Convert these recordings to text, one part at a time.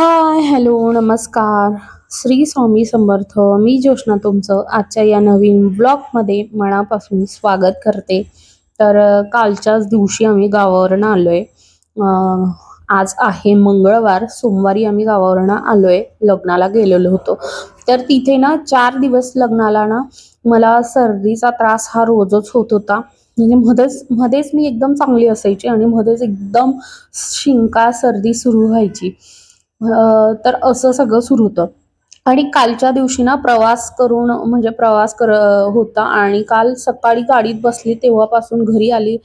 Hi hello नमस्कार. श्री स्वामी समर्थ मी ज्योष्णा तुमचं आजच्या या नवीन ब्लॉगमध्ये मनापासून स्वागत करते. तर कालच्याच दिवशी आम्ही गावावरनं आलो आहे आज आहे मंगळवार सोमवारी आम्ही गावावरनं आलो आहे लग्नाला गेलेलो होतो. तर तिथे ना चार दिवस लग्नाला ना मला सर्दीचा त्रास हा रोजच होत होता. म्हणजे मध्येच मध्येच मी एकदम चांगली असायची आणि मध्येच एकदम शिंका सर्दी सुरू व्हायची. तर असं सगळं सुरू होतं. आणि कालच्या दिवशी ना प्रवास करून म्हणजे प्रवास कर होता आणि काल सकाळी गाडीत बसली तेव्हापासून घरी आली.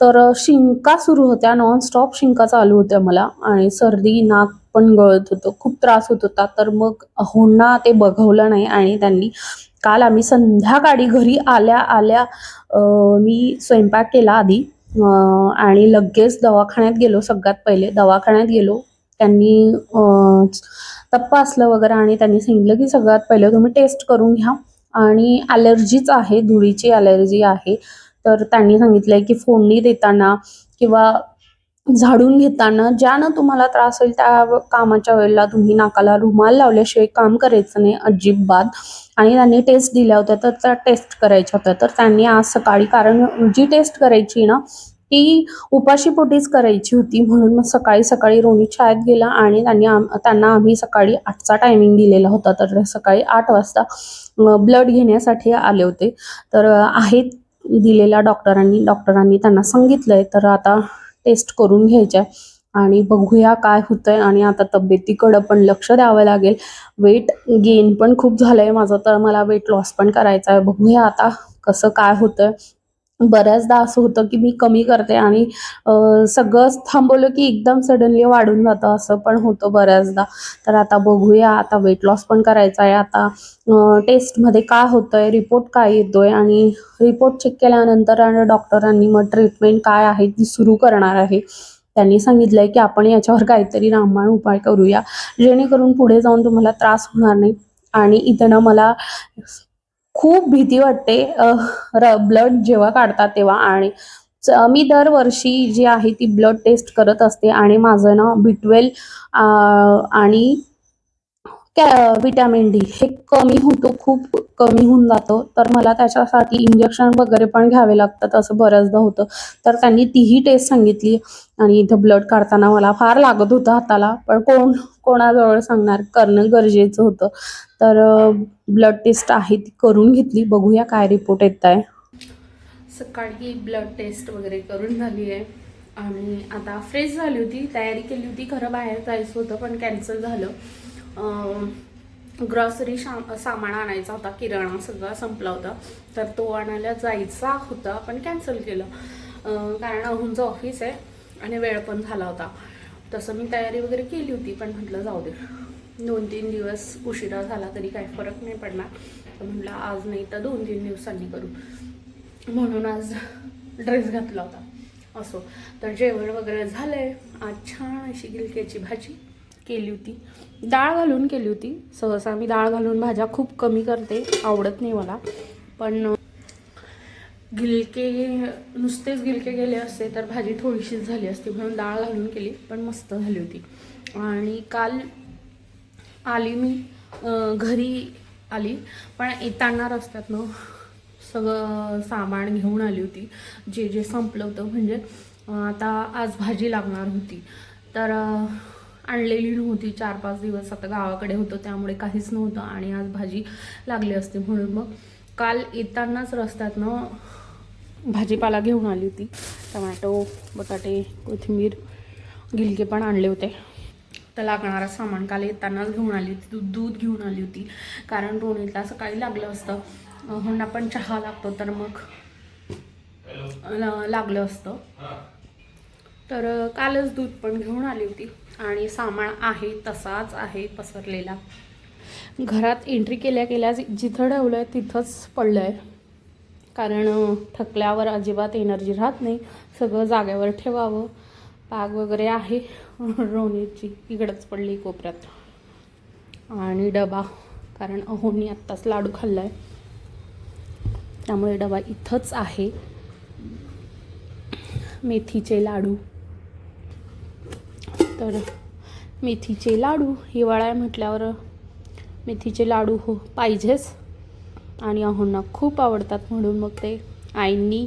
तर शिंका सुरू होत्या नॉनस्टॉप शिंका चालू होत्या मला. आणि सर्दी नाक पण गळत होतं. खूप त्रास होत होता. तर मग अहोंना ते बघवलं नाही आणि त्यांनी काल आम्ही संध्याकाळी घरी आल्या आल्या मी स्वयंपाक केला आधी. आणि लगेच दवाखान्यात गेलो सगळ्यात पहिले. दवाखान्यात गेलो. त्यांनी तपासलं वगैरे आणि त्यांनी सांगितलं की सगळ्यात पहिलं तुम्ही टेस्ट करून घ्या. आणि ॲलर्जीच आहे धुळीची ॲलर्जी आहे. तर त्यांनी सांगितलं आहे की फोडणी देताना किंवा झाडून घेताना ज्यानं तुम्हाला त्रास होईल त्या कामाच्या वेळेला तुम्ही नाकाला रुमाल लावल्याशिवाय काम करायचं नाही अजिबात. आणि त्यांनी टेस्ट दिल्या होत्या तर त्या टेस्ट करायच्या होत्या. तर त्यांनी आज सकाळी कारण जी टेस्ट करायची ना ती उपाशीपोटीच करायची होती म्हणून मग सकाळी सकाळी रोनी शाळेत गेला आणि त्यांनी आम त्यांना आम्ही सकाळी आठचा टायमिंग दिलेला होता. तर सकाळी आठ वाजता ब्लड घेण्यासाठी आले होते. तर आहेत दिलेल्या डॉक्टरांनी डॉक्टरांनी त्यांना सांगितलं आहे तर आता टेस्ट करून घ्यायच्या आणि बघूया काय होतंय. आणि आता तब्येतीकडं पण लक्ष द्यावं लागेल. वेट गेन पण खूप झालं आहे माझं तर मला वेट लॉस पण करायचं आहे. बघूया आता कसं काय होतंय. बऱ्याचदा असं होतं की मी कमी करते आणि सगळंच थांबवलं की एकदम सडनली वाढून जातं असं पण होतं बऱ्याचदा. तर आता बघूया आता वेट लॉस पण करायचा आहे. आता टेस्टमध्ये काय होतं आहे रिपोर्ट काय येतो आहे आणि रिपोर्ट चेक केल्यानंतर आणि डॉक्टरांनी मग ट्रीटमेंट काय आहे ती सुरू करणार आहे. त्यांनी सांगितलं आहे की आपण याच्यावर काहीतरी रामबाण उपाय करूया. जेणेकरून पुढे जाऊन तुम्हाला त्रास होणार नाही. आणि इथं ना मला खूप भीती वाटते. ब्लड जेव्हा काढतात तेव्हा आणि च- मी दरवर्षी जी आहे ती ब्लड टेस्ट करत असते आणि माझं ना बी ट्वेल्व आणि विटॅमिन डी हे कमी होतो खूप कमी होऊन जातं. तर मला त्याच्यासाठी इंजेक्शन वगैरे पण घ्यावे लागतात असं बऱ्याचदा होतं. तर त्यांनी तीही टेस्ट सांगितली आणि इथं ब्लड काढताना मला फार लागत होतं हाताला. पण कोण कोणाजवळ सांगणार? करणं गरजेचं होतं. तर ब्लड टेस्ट आहे ती करून घेतली. बघूया काय रिपोर्ट येत आहे. सकाळी ब्लड टेस्ट वगैरे करून झाली आहे. आणि आता फ्रेश झाली होती. तयारी केली होती. खरं बाहेर जायचं होतं पण कॅन्सल झालं. ग्रॉसरी शा सामान आणायचा होता किराणा सगळा संपला होता. तर तो आणायला जायचा होता पण कॅन्सल केलं. कारण अहुंचं ऑफिस आहे आणि वेळ पण झाला होता. तसं मी तयारी वगैरे केली होती पण म्हटलं जाऊ दे. दोन तीन दिवस उशिरा झाला तरी काही फरक नाही पडणार. तर म्हटलं आज नाही तर दोन तीन दिवसांनी करू. म्हणून आज ड्रेस घातला होता. असो. तर जेवण वगैरे झालंय. आज छान अशी गिलक्याची भाजी. केली होती. डाळ घालून केली होती. सहसा मी डाळ घालून भाज्या खूप कमी करते. आवडत नाही मला. पण गिलके नुसतेच गिलके गेले असते तर भाजी थोडीशीच झाली असती. म्हणून डाळ घालून केली पण मस्त झाली होती. आणि काल आली मी घरी आली. पण येताना रस्त्यातनं सगळं सामान घेऊन आली होती. जे जे संपलं होतं. म्हणजे आता आज भाजी लागणार होती. तर आणलेली नव्हती. चार पाच दिवस आता गावाकडे होतं त्यामुळे काहीच नव्हतं आणि आज भाजी लागली असते म्हणून मग काल येतानाच रस्त्यातनं भाजीपाला घेऊन आली होती. टमॅटो बटाटे कोथिंबीर गिलके पण आणले होते. तर लागणारं सामान काल येतानाच घेऊन आली होती. दूध दूध घेऊन आली होती. कारण रोनीला सकाळी लागलं असतं. म्हणून पण चहा लागतो तर मग लागलं असतं. तर कालच दूध पण घेऊन आली होती. आणि सामान आहे तसाच आहे पसरलेला. घरात एंट्री केल्या केल्या जिथं ठेवलं आहे तिथंच पडलं आहे कारण थकल्यावर अजिबात एनर्जी राहत नाही. सगळं जाग्यावर ठेवावं. पाग वगैरे आहे. रोणीची इकडंच पडली कोपऱ्यात. आणि डबा. कारण अहोनी आत्ताच लाडू खाल्ला आहे त्यामुळे डबा इथंच आहे. मेथीचे लाडू. तर मेथीचे लाडू हिवाळा आहे म्हटल्यावर मेथीचे लाडू हो पाहिजेच. आणि अहोंना खूप आवडतात म्हणून मग ते आईंनी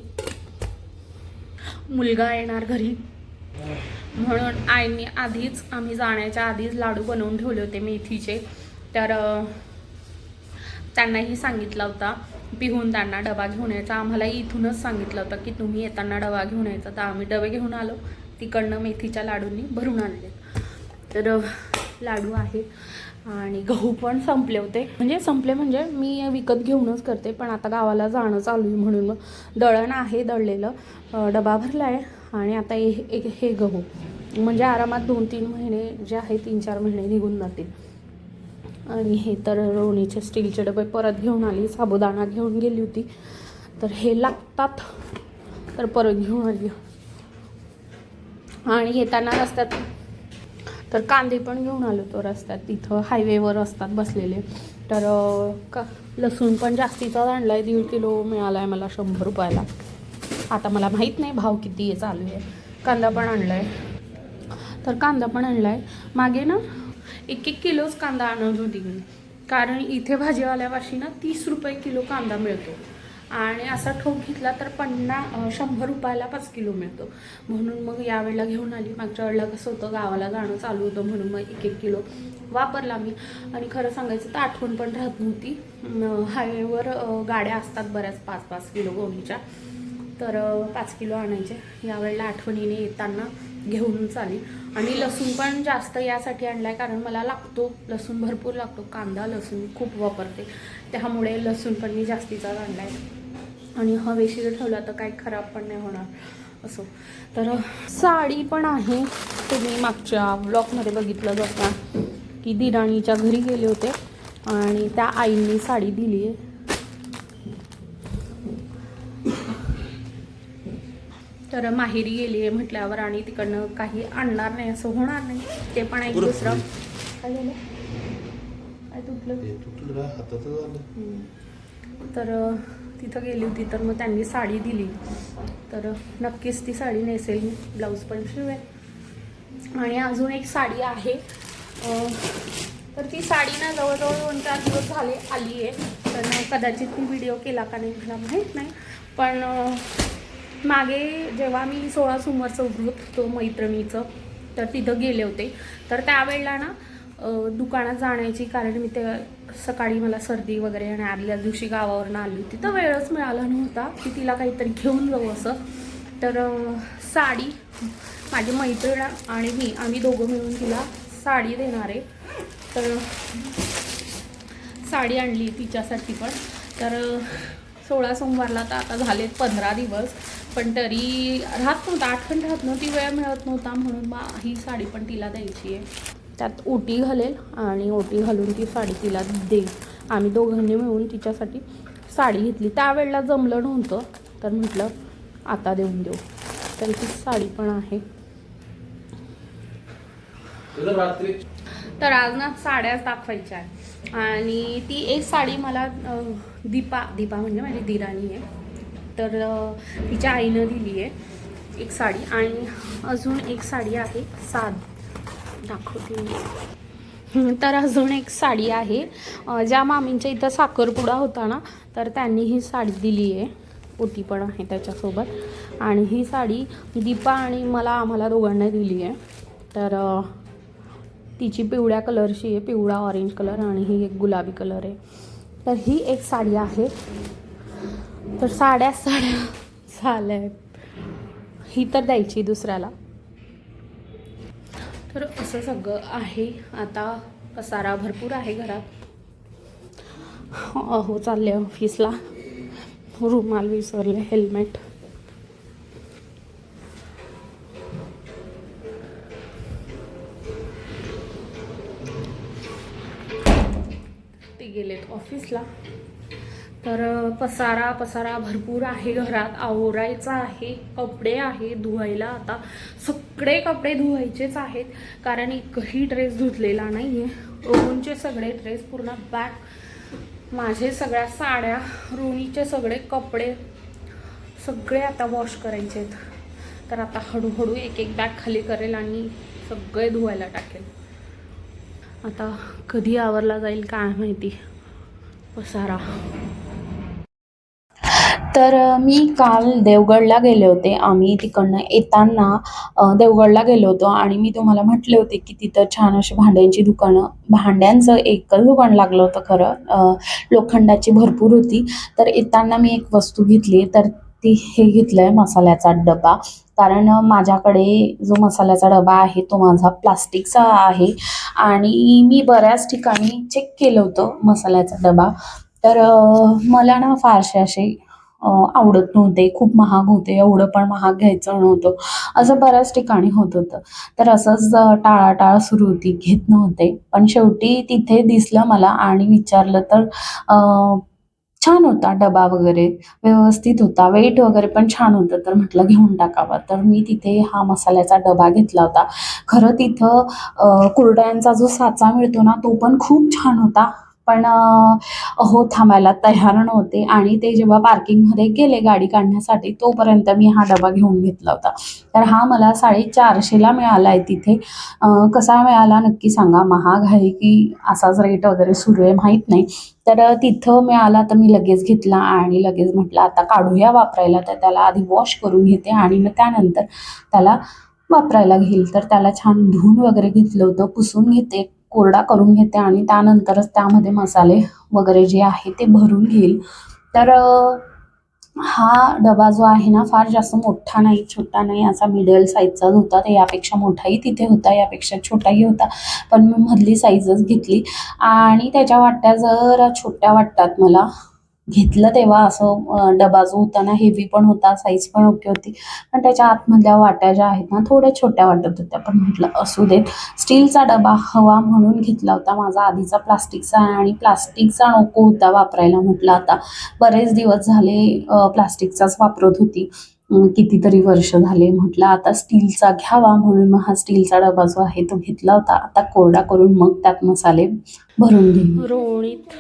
मुलगा येणार घरी. म्हणून आईंनी आधीच आम्ही जाण्याच्या आधीच लाडू बनवून ठेवले होते मेथीचे. तर त्यांनाही सांगितला होता पिहून त्यांना डबा घेऊन यायचा. आम्हालाही इथूनच सांगितलं होतं की तुम्ही येताना डबा घेऊन यायचा. तर आम्ही डबे घेऊन आलो. तिकडनं मेथीच्या लाडूंनी भरून आणले. तर लाडू आहे आणि गहू पण संपले होते. म्हणजे संपले म्हणजे मी विकत घेऊनच करते पण आता गावाला जाणं चालू आहे म्हणून. मग दळण आहे दळलेलं डबा भरला आहे आणि आता हे हे- हे गहू. म्हणजे आरामात दोन तीन महिने जे आहे तीन चार महिने निघून जातील. आणि हे तर रोणीचे स्टीलचे डबे परत घेऊन आली साबुदाणा घेऊन गेली होती. तर हे लागतात तर परत घेऊन आली. आणि येताना रस्त्यात तर कांदे पण घेऊन आलो तो रस्त्यात. तिथं हायवेवर असतात बसलेले. तर का लसूण पण जास्तीचाच आणला आहे दीड किलो मिळाला आहे मला शंभर रुपयाला. आता मला माहीत नाही भाव किती आहे चालू आहे. कांदा पण आणला आहे तर कांदा पण आणला आहे मागे ना एक एक किलोच कांदा आणत होती मी. कारण इथे भाजीवाल्यापाशी ना तीस रुपये किलो कांदा मिळतो. आणि असा ठोक घेतला तर पन्ना शंभर रुपयाला पाच किलो मिळतो. म्हणून मग यावेळेला घेऊन आली. मागच्या वेळेला कसं होतं गावाला जाणं चालू होतं म्हणून मग एक एक किलो वापरला मी. आणि खरं सांगायचं तर आठवण पण राहत नव्हती. हायवेवर गाड्या असतात बऱ्याच पाच पाच किलो गोमीच्या. तर पाच किलो आणायचे. यावेळेला आठवणीने येताना घेऊनच आली आणि लसूण पण जास्त यासाठी आणलाय कारण मला लागतो. लसूण भरपूर लागतो. कांदा लसूण खूप वापरते. त्यामुळे लसूण पण मी जास्तीचाच आणलाय. आणि हवेशीर ठेवला तर काही खराब पण नाही होणार असो. तर साडी पण आहे. तुम्ही मागच्या ब्लॉगमध्ये बघितलं जाता की दिराणीच्या घरी गेले होते आणि त्या आईंनी साडी दिली आहे. तर माहेरी गेली आहे म्हटल्यावर आणि तिकडनं काही आणणार नाही असं होणार नाही. ते पण एक. दुसरं. काय झालं? काय तुटलं? तर तिथं गेली होती तर मग त्यांनी साडी दिली. तर नक्कीच ती साडी नेसेल मी ब्लाऊज पण शिवेल. आणि अजून एक साडी आहे. तर ती साडी ना जवळजवळ दोन चार दिवस झाले आली आहे. तर कदाचित मी व्हिडिओ केला का नाही मला माहीत नाही. पण मागे जेव्हा मी सोळा सोमवारचं व्रत होतो मैत्रिणीचं तर तिथं गेले होते. तर त्यावेळेला ना दुकानात जाण्याची कारण मी ते सकाळी मला सर्दी वगैरे आणि आदल्या दिवशी गावावरनं आली होती. तर वेळच मिळाला नव्हता की तिला काहीतरी घेऊन जाऊ असं. तर साडी माझी मैत्रीण आणि मी आम्ही दोघं मिळून तिला साडी देणार आहे. तर साडी आणली तिच्यासाठी पण. तर सोळा सोमवारला तर आता झालेत पंधरा दिवस. पण तरी राहत नव्हता आठवण राहत नव्हती वेळ मिळत नव्हता म्हणून मग ही साडी पण तिला द्यायची आहे. त्यात ओटी घालेल आणि ओटी घालून ती साडी तिला देईल. आम्ही दोघांनी मिळून तिच्यासाठी साडी घेतली. त्यावेळेला जमलं नव्हतं तर म्हटलं आता देऊन देऊ. तर ती साडी पण आहे. तर आज ना साड्याच दाखवायच्या आहे आणि ती एक साडी मला दीपा दीपा म्हणजे माझी दिराणी आहे. तर तिच्या आईनं दिली आहे एक साडी. आणि अजून एक साडी आहे साध. दाखवते मी. तर अजून एक साडी आहे. ज्या मामींच्या इथं साखरपुडा होता ना तर त्यांनी ही साडी दिली आहे. ओटी पण आहे त्याच्यासोबत. आणि ही साडी दीपा आणि मला आम्हाला दोघांना दिली आहे. तर तिची पिवळ्या कलरची आहे. पिवळा ऑरेंज कलर आणि ही एक गुलाबी कलर आहे. तर ही एक साडी आहे. तर साड्या साड्या झाल्या आहेत. ही तर द्यायची दुसऱ्याला. तर असं सगळं आहे. आता पसारा भरपूर आहे घरात. अहो चालले ऑफिसला रुमाल विसरले हेल्मेट ते गेलेत ऑफिसला तर पसारा पसारा भरपूर आहे घरात. आवरायचा आहे कपडे आहे धुवायला आता. सगळे कपडे धुवायचेच आहेत. कारण एकही ड्रेस धुतलेला नाही आहे रोहनचे सगळे ड्रेस पूर्ण बॅग माझे सगळ्या साड्या रोनीचे सगळे कपडे सगळे आता वॉश करायचे आहेत. तर आता हळूहळू एक एक बॅग खाली करेल आणि सगळे धुवायला टाकेल. आता कधी आवरला जाईल काय माहिती? पसारा. तर मी काल देवगडला गेले होते. आम्ही तिकडनं येताना देवगडला गेलो होतो आणि मी तुम्हाला म्हटले होते की तिथं छान अशी भांड्यांची दुकानं भांड्यांचं एकच दुकान लागलं होतं खरं. लोखंडाची भरपूर होती. तर येताना मी एक वस्तू घेतली. तर ती हे घेतलं आहे मसाल्याचा डबा. कारण माझ्याकडे जो मसाल्याचा डबा आहे तो माझा प्लास्टिकचा आहे. आणि मी बऱ्याच ठिकाणी चेक केलं होतं मसाल्याचा डबा. तर मला ना फारसे असे आवडत नव्हते खूप महाग होते एवढं पण महाग घ्यायचं नव्हतं. असं बऱ्याच ठिकाणी होत होतं. तर असंच टाळाटाळ सुरू होती घेत नव्हते. पण शेवटी तिथे दिसलं मला आणि विचारलं तर छान होता डबा वगैरे व्यवस्थित होता वेट वगैरे पण छान होतं. तर म्हटलं घेऊन टाकावा. तर मी तिथे हा मसाल्याचा डबा घेतला होता. खरं तिथं कुरड्यांचा जो साचा मिळतो ना तो पण खूप छान होता. पण हो थांबायला तयार नव्हते. आणि ते जेव्हा पार्किंगमध्ये गेले गाडी काढण्यासाठी तोपर्यंत मी हा डबा घेऊन घेतला होता. तर हा मला साडेचारशेला मिळाला आहे तिथे कसा मिळाला नक्की सांगा. महाग आहे की असाच रेट वगैरे सुरू आहे माहीत नाही. तर तिथं मिळाला तर मी लगेच घेतला आणि लगेच म्हटलं आता काढूया वापरायला. तर त्याला आधी वॉश करून घेते आणि मग त्यानंतर त्याला वापरायला घेईल. तर त्याला छान धुवून वगैरे घेतलं होतं पुसून घेते. कोरडा करून घेते आणि त्यानंतरच त्यामध्ये मसाले वगैरे जे आहे ते भरून घेईल. तर हा डबा जो आहे ना फार जास्त मोठा नाही छोटा नाही असा मिडल साईजचाच होता. तर यापेक्षा मोठाही तिथे होता यापेक्षा छोटाही होता. पण मी मधली साईजच घेतली. आणि त्याच्या वाट्या जरा छोट्या वाटतात मला. घेतलं तेव्हा असं डबा जो होता ना हेवी पण होता साईज पण ओके होती. पण त्याच्या आतमधल्या वाट्या ज्या आहेत ना थोड्या छोट्या वाटत होत्या. पण म्हटलं असू देत. स्टीलचा डबा हवा म्हणून घेतला होता. माझा आधीचा प्लास्टिकचा आहे आणि प्लास्टिकचा नको होता वापरायला म्हटलं आता. बरेच दिवस झाले प्लास्टिकचाच वापरत होती. कितीतरी वर्ष झाले म्हटलं आता स्टीलचा घ्यावा म्हणून मग हा स्टीलचा डबा जो आहे तो घेतला होता. आता कोरडा करून मग त्यात मसाले भरून घेईन. रोळीत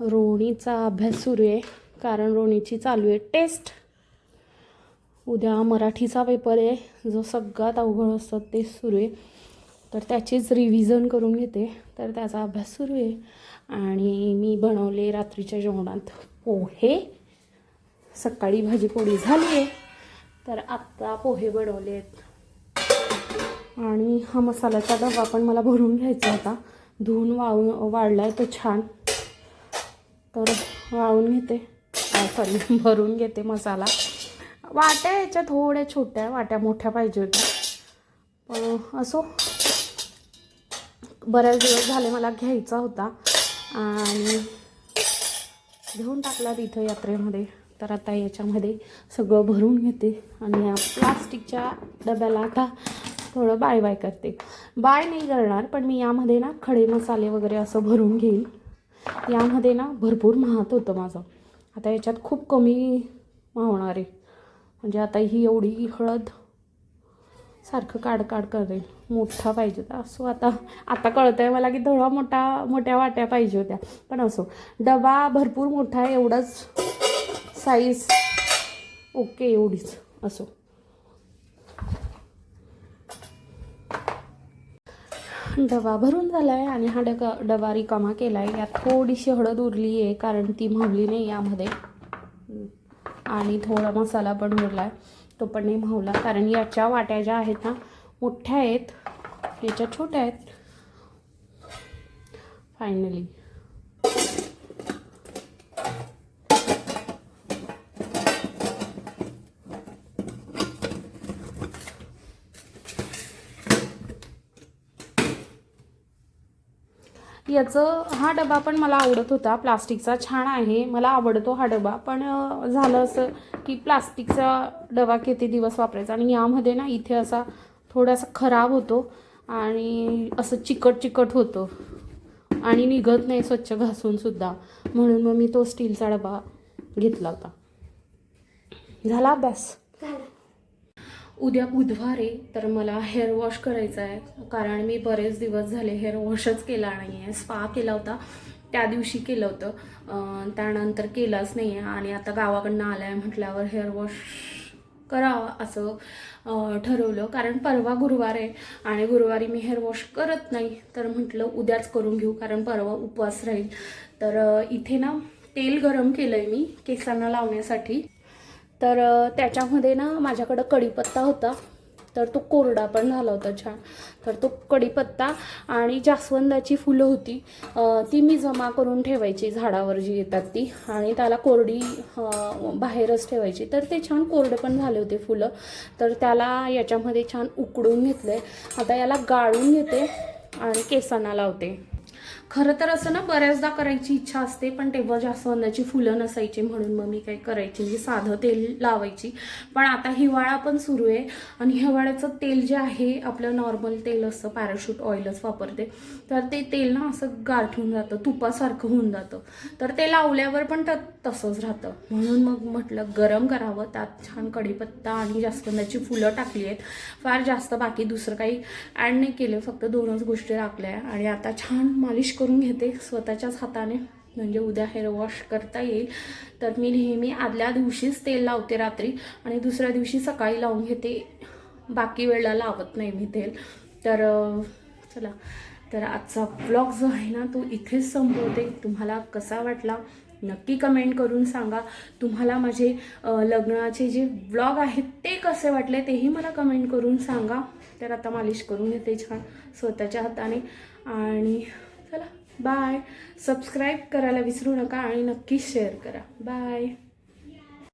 रोणीचा अभ्यास सुरू आहे. कारण रोणीची चालू आहे टेस्ट. उद्या मराठीचा पेपर आहे. जो सगळ्यात अवघड असतो ते सुरू आहे. तर त्याचीच रिव्हिजन करून घेते. तर त्याचा अभ्यास सुरू आहे. आणि मी बनवले रात्रीच्या जेवणात पोहे. सकाळी भाजी पोळी झाली आहे. तर आत्ता पोहे बनवले आहेत. आणि हा मसाल्याचा डबा पण मला भरून घ्यायचा होता. धुवून वाळून वाढला आहे तो छान. तर वाळून घेते. सॉरी भरून घेते मसाला. वाट्या याच्या थोड्या छोट्या वाट्या मोठ्या पाहिजे होत्या. पण असो. बऱ्याच दिवस झाले मला घ्यायचा होता. आणि घेऊन टाकला तिथं यात्रेमध्ये. तर आता याच्यामध्ये सगळं भरून घेते. आणि या प्लास्टिकच्या डब्याला आता थोडं बाय बाय करते. बाय नाही करणार पण मी यामध्ये ना खडे मसाले वगैरे असं भरून घेईन. यामध्ये ना भरपूर महात होतं माझं. आता याच्यात खूप कमी मावणार आहे. म्हणजे आता ही एवढी हळद सारखं काढ काढ करेल. मोठा पाहिजे होता. असो आता आता कळतं आहे मला की थोडा मोठा मोठ्या वाट्या पाहिजे होत्या. पण असो डबा भरपूर मोठा आहे एवढाच साईज ओके एवढीच. असो. डबा भरून झाला आहे आणि हा डका डबा रिकामा केला आहे यात थोडीशी हळद उरली आहे कारण ती मावली नाही यामध्ये. आणि थोडा मसाला पण उरला आहे तो पण नाही म्हावला कारण याच्या वाट्या ज्या आहेत ना मोठ्या आहेत. याच्या छोट्या आहेत. फायनली याचं हा डबा पण मला आवडत होता. प्लास्टिकचा छान आहे. मला आवडतो हा डबा. पण झालं असं की प्लास्टिकचा डबा किती दिवस वापरायचा? आणि यामध्ये ना इथे असा थोडासा खराब होतो आणि असं चिकट चिकट होतं. आणि निघत नाही स्वच्छ घासूनसुद्धा म्हणून मग मी तो स्टीलचा डबा घेतला होता. झाला अभ्यास? उद्या बुधवार आहे तर मला हेअर वॉश करायचा आहे. कारण मी बरेच दिवस झाले हेअर वॉशच केला नाही आहे स्पा केला होता. त्या दिवशी केलं होतं. त्यानंतर केलाच नाही आहे आणि आता गावाकडनं आलं आहे म्हटल्यावर हेअर वॉश करावं असं ठरवलं. कारण परवा गुरुवार आहे आणि गुरुवारी मी हेअर वॉश करत नाही. तर म्हटलं उद्याच करून घेऊ. कारण परवा उपवास राहील. तर इथे ना तेल गरम केलं आहे मी केसांना लावण्यासाठी. तर त्याच्यामध्ये ना माझ्याकडं कढीपत्ता होता. तर तो कोरडा पण झाला होता छान. तर तो कढीपत्ता आणि जास्वंदाची फुलं होती. ती मी जमा करून ठेवायची झाडावर जी येतात ती आणि त्याला कोरडी बाहेरच ठेवायची. तर ते छान कोरडे पण झाले होते फुलं. तर त्याला याच्यामध्ये छान उकडून घेतलं आहे आता याला गाळून घेते आणि केसांना लावते. खरं तर असं ना बऱ्याचदा करायची इच्छा असते पण तेव्हा जास्वंदाची फुलं नसायची म्हणून मग मी काही करायची म्हणजे साधं तेल लावायची. पण आता हिवाळा पण सुरू आहे आणि हिवाळ्याचं तेल जे आहे आपलं नॉर्मल तेल असतं पॅराशूट ऑइलच वापरते. तर ते तेल ना असं गारठून जातं तुपासारखं होऊन जातं. तर ते लावल्यावर पण त तसंच राहतं. म्हणून मग म्हटलं गरम करावं त्यात छान कढीपत्ता आणि जास्वंदाची फुलं टाकली आहेत. फार जास्त बाकी दुसरं काही ॲड नाही केलं फक्त दोनच गोष्टी टाकल्या आणि आता छान मालिश करून घेते स्वतःच्याच हाताने. म्हणजे उद्या हेअर वॉश करता येईल. तर मी नेहमी आदल्या दिवशीच तेल लावते रात्री आणि दुसऱ्या दिवशी सकाळी लावून घेते. बाकी वेळेला लावत नाही मी तेल. तर चला. तर आजचा ब्लॉग जो आहे ना तो इथेच संपवते. तुम्हाला कसा वाटला नक्की कमेंट करून सांगा. तुम्हाला माझे लग्नाचे जे ब्लॉग आहेत ते कसे वाटले तेही मला कमेंट करून सांगा. तर आता मालिश करून घेते छान स्वतःच्या हाताने. आणि बाय सबस्क्राईब करायला विसरू नका आणि नक्की शेअर करा. बाय